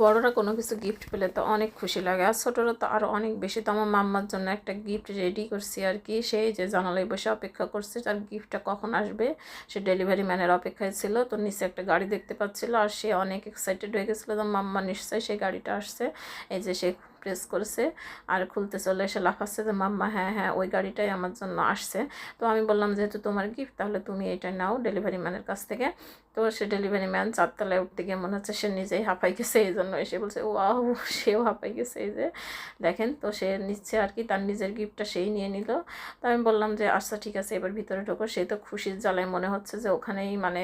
বড়রা কোনো কিছু গিফট পেলে তো অনেক খুশি লাগে। আর ছোটরা তো আরও অনেক বেশি। তো আমার মাম্মার জন্য একটা গিফট রেডি করছি আর কি। সেই যে জানালায় বসে অপেক্ষা করছে, তার গিফটটা কখন আসবে? সে ডেলিভারি ম্যানের অপেক্ষায় ছিল, তো নিচে একটা গাড়ি দেখতে পাচ্ছিল। আর সে অনেক এক্সাইটেড হয়ে গেছিল। তো মাম্মা নিশ্চয়ই সেই গাড়িটা আসছে। এই যে সে প্রেস করেছে আর খুলতে চলে এসে লাফাচ্ছে যে, মাম্মা হ্যাঁ হ্যাঁ ওই গাড়িটাই আমার জন্য আসছে। তো আমি বললাম, যেহেতু তোমার গিফট তাহলে তুমি এটা নাও ডেলিভারি ম্যানের কাছ থেকে। তো সে ডেলিভারি ম্যান চারতলায় উঠতে গিয়ে মনে হচ্ছে সে নিজেই হাঁপাই গেছে, এই জন্য এসে বলছে ও আহ সেও হাঁপাই গেছে এই যে, দেখেন। তো সে নিচ্ছে আর কি, তার নিজের গিফটটা সেই নিয়ে নিল। তো আমি বললাম যে আচ্ছা ঠিক আছে, এবার ভিতরে ঢোকো। সে তো খুশির জ্বালায় মনে হচ্ছে যে, ওখানেই মানে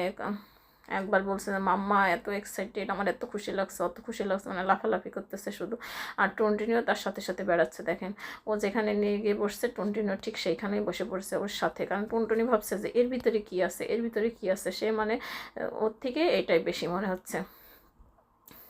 একবার বলছে যে, মাম্মা, এত এক্সাইটেড আমার এত খুশি লাগছে, অত খুশি লাগছে। মানে লাফালাফি করতেছে শুধু। আর টন্টিনিও তার সাথে সাথে বেড়াচ্ছে, দেখেন। ও যেখানে নিয়ে গিয়ে বসছে, টন্টিনিও ঠিক সেইখানেই বসে পড়ছে ওর সাথে। কারণ টুনটুনি ভাবছে যে, এর ভিতরে কি আছে? এর ভিতরে কি আছে? সে মানে ওর থেকে এটাই বেশি মনে হচ্ছে।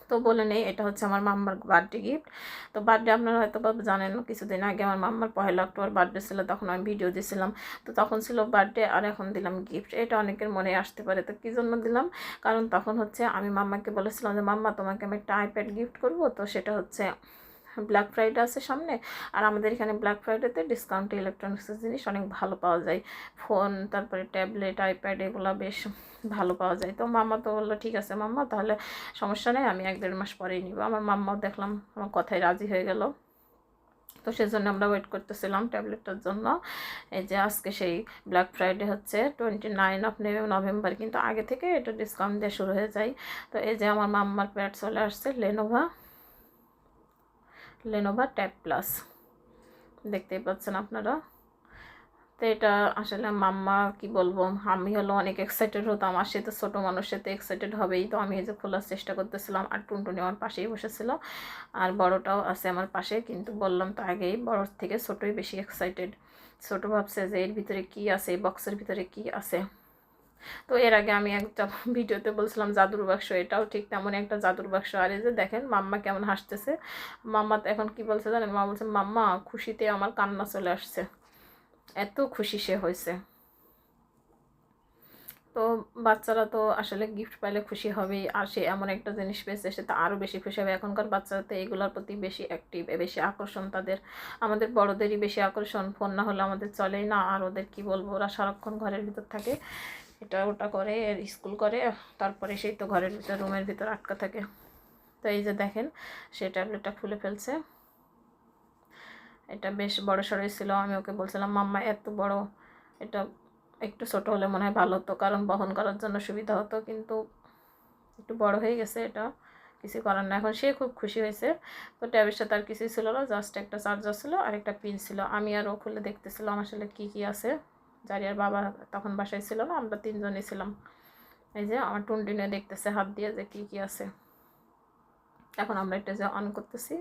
তো বলে নেই, এটা হচ্ছে আমার মাম্মার বার্থডে গিফট তো বার্থডে আপনারা হয়তো বা জানেন, কিছুদিন আগে আমার মাম্মার পহেলা অক্টোবর বার্থডে ছিল, তখন আমি ভিডিও দিয়েছিলাম তো তখন ছিল বার্থডে আর এখন দিলাম গিফট এটা অনেকের মনে আসতে পারে, তো কী জন্য দিলাম? কারণ তখন হচ্ছে আমি মাম্মাকে বলেছিলাম যে, মাম্মা, তোমাকে আমি একটা আইপ্যাড গিফট করব। তো সেটা হচ্ছে ব্ল্যাক ফ্রাইডে আছে সামনে, আর আমাদের এখানে ব্ল্যাক ফ্রাইডেতে ডিসকাউন্টে ইলেকট্রনিক্সের জিনিস অনেক ভালো পাওয়া যায়। ফোন তারপরে ট্যাবলেট আইপ্যাড এগুলো বেশ ভালো পাওয়া যায়। তো মাম্মা তো বলল, ঠিক আছে মাম্মা তাহলে সমস্যা নেই, আমি এক দেড় মাস পরেই নিব। আমার মাম্মাও দেখলাম আমার কথায় রাজি হয়ে গেল। তো সেজন্য আমরা ওয়েট করতেছিলাম ট্যাবলেটটার জন্য। এই যে আজকে সেই ব্ল্যাক ফ্রাইডে হচ্ছে টোয়েন্টি নাইন অফ নভেম্বর কিন্তু আগে থেকে এটা ডিসকাউন্ট দিয়ে শুরু হয়ে যায়। তো এই যে আমার মাম্মার প্যাড চলে আসছে লেনোভা লেনোভা ট্যাব প্লাস দেখতেই পাচ্ছেন আপনারা। তো এটা আসলে মাম্মা, কি বলব, আমি হলো অনেক এক্সাইটেড হতাম, আর সে তো ছোটো মানুষ, সে তো এক্সাইটেড হবেই। তো আমি এই যে খোলার চেষ্টা করতেছিলাম, আর টুনটুনি আমার পাশেই বসেছিল, আর বড়টাও আছে আমার পাশে, কিন্তু বললাম তো আগেই বড়োর থেকে ছোটোই বেশি এক্সাইটেড ছোটো ভাবছে যে এর ভিতরে কি আছে, এই বক্সের ভিতরে কি আছে। তো এর আগে আমি একটা ভিডিওতে বলছিলাম জাদুর বাক্স, এটাও ঠিক তেমন একটা জাদুর বাক্স। আর এই যে দেখেন, মাম্মা কেমন হাসতেছে। মাম্মা তো এখন কি বলছে জানেন? মা বলছে, মাম্মা, খুশিতে আমার কান্না চলে আসছে। এত খুশি সে হয়েছে। তো বাচ্চারা তো আসলে গিফট পাইলে খুশি হবেই। আর সে এমন একটা জিনিস পেয়েছে, সে তো আরও বেশি খুশি হবে। এখনকার বাচ্চারা তো এগুলোর প্রতি বেশি অ্যাক্টিভ বেশি আকর্ষণ তাদের। আমাদের বড়দেরই বেশি আকর্ষণ। ফোন না হলে আমাদের চলেই না। আর ওদের কি বলব? ওরা সারাক্ষণ ঘরের ভিতর থাকে। এটা ওটা করে, স্কুল করে, তারপরে সেই তো ঘরের ভিতর, রুমের ভিতর আটকা থাকে। তো এই যে দেখেন, সে ট্যাবলেটটা খুলে ফেলছে। এটা বেশ বড় সড়োই ছিল, আমি ওকে বলছিলাম, মাম্মা, এত বড়, এটা একটু ছোট হলে মনে হয় ভালো হতো, কারণ বহন করার জন্য সুবিধা হতো। কিন্তু একটু বড় হয়ে গেছে এটা, কিছু করার না এখন সে খুব খুশি হয়েছে। তো ট্যাবের সাথে আর কিছুই ছিল না, জাস্ট একটা চার্জার ছিল আর একটা পিন ছিল। আমি আর ও খুলে দেখতেছিলাম আসলে কি কি আছে। জারিয়ার বাবা তখন বাসায় ছিল না, আমরা তিনজনই ছিলাম। এই যে আমার টুনটিনে দেখতেছে হাত দিয়ে যে কি কি আছে। এখন আমরা এটা যে অন করতেছি,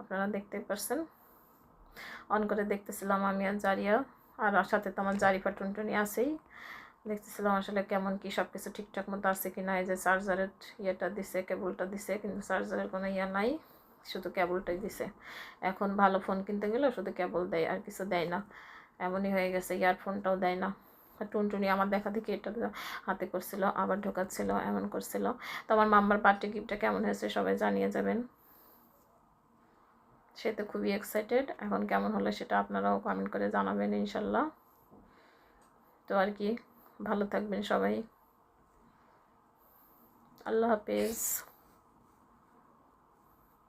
আপনারা দেখতে পারছেন। অন করে দেখতেছিলাম আমি আর জারিয়া, আর সাথে তো আমার জারিফা, টুনটুনি আছেই। দেখতেছিলাম আসলে কেমন কি সব কিছু ঠিকঠাক মতো আছে কি না এই যে চার্জারের ইয়েটা দিছে, কেবলটা দিছে, কিন্তু চার্জারের কোনো ইয়ে নাই, শুধু কেবলটাই দিছে। এখন ভালো ফোন কিনতে গেলেও শুধু কেবল দেয়, আর কিছু দেয় না। এমনই হয়ে গেছে ইয়ারফোনটাও দেয় না। টুনটুনি আমার দেখা দেখি এটা হাতে করছিল, আবার ঢোকাচ্ছিল, এমন করছিল। তো আমার মাম্মার পার্টি গিফটটা কেমন হয়েছে সবাই জানিয়ে যাবেন। সে তো খুবই এক্সাইটেড এখন কেমন হলো সেটা আপনারাও কমেন্ট করে জানাবেন ইনশাল্লাহ। তো আর কি, ভালো থাকবেন সবাই। আল্লাহ হাফেজ।